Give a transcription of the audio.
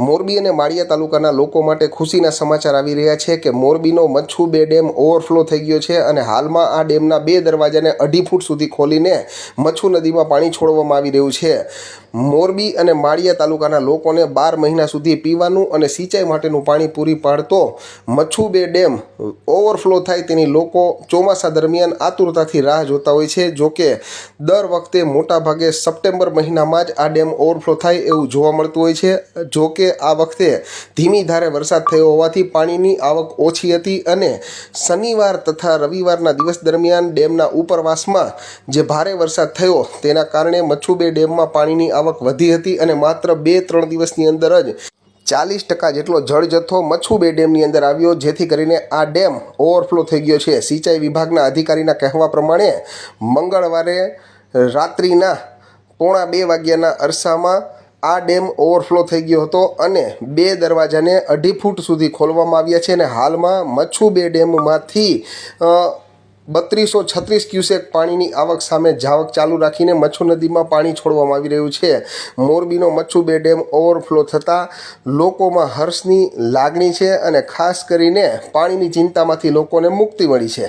મોરબી અને માળિયા તાલુકાના લોકો માટે ખુશીના સમાચાર આવી રહ્યા છે કે મોરબીનો મચ્છુ બે ડેમ ઓવરફ્લો થઈ ગયો છે અને હાલમાં આ ડેમના બે દરવાજાને અઢી ફૂટ સુધી ખોલીને મચ્છુ નદીમાં પાણી છોડવામાં આવી રહ્યું છે. મોરબી અને માળિયા તાલુકાના લોકોને બાર મહિના સુધી પીવાનું અને સિંચાઈ માટેનું પાણી પૂરી પાડતો મચ્છુ બે ડેમ ઓવરફ્લો થાય તેની લોકો ચોમાસા દરમિયાન આતુરતાથી રાહ જોતા હોય છે. જોકે દર વખતે મોટાભાગે સપ્ટેમ્બર મહિનામાં જ આ ડેમ ઓવરફ્લો થાય એવું જોવા મળતું હોય છે. જોકે આ વખતે ધીમી ધારે વરસાદ થયો હોવાથી પાણીની આવક ઓછી હતી અને શનિવાર તથા રવિવારના દિવસ દરમિયાન ડેમના ઉપરવાસમાં જે ભારે વરસાદ થયો તેના કારણે મચ્છુબે ડેમમાં પાણીની આવક વધી હતી અને માત્ર બે ત્રણ દિવસની અંદર જ ચાલીસ ટકા જેટલો જળ જથ્થો મચ્છુબે ડેમની અંદર આવ્યો, જેથી કરીને આ ડેમ ઓવરફ્લો થઈ ગયો છે. સિંચાઈ વિભાગના અધિકારીના કહેવા પ્રમાણે મંગળવારે રાત્રિના પોણા બે વાગ્યાના અરસામાં આ ડેમ ઓવરફ્લો થઈ ગયો હતો અને બે દરવાજાને અઢી ફૂટ સુધી ખોલવામાં આવ્યા છે અને હાલમાં મચ્છુ બે ડેમમાંથી બત્રીસો છત્રીસ ક્યુસેક પાણીની આવક સામે જાવક ચાલુ રાખીને મચ્છુ નદીમાં પાણી છોડવામાં આવી રહ્યું છે. મોરબીનો મચ્છુ બે ડેમ ઓવરફ્લો થતાં લોકોમાં હર્ષની લાગણી છે અને ખાસ કરીને પાણીની ચિંતામાંથી લોકોને મુક્તિ મળી છે.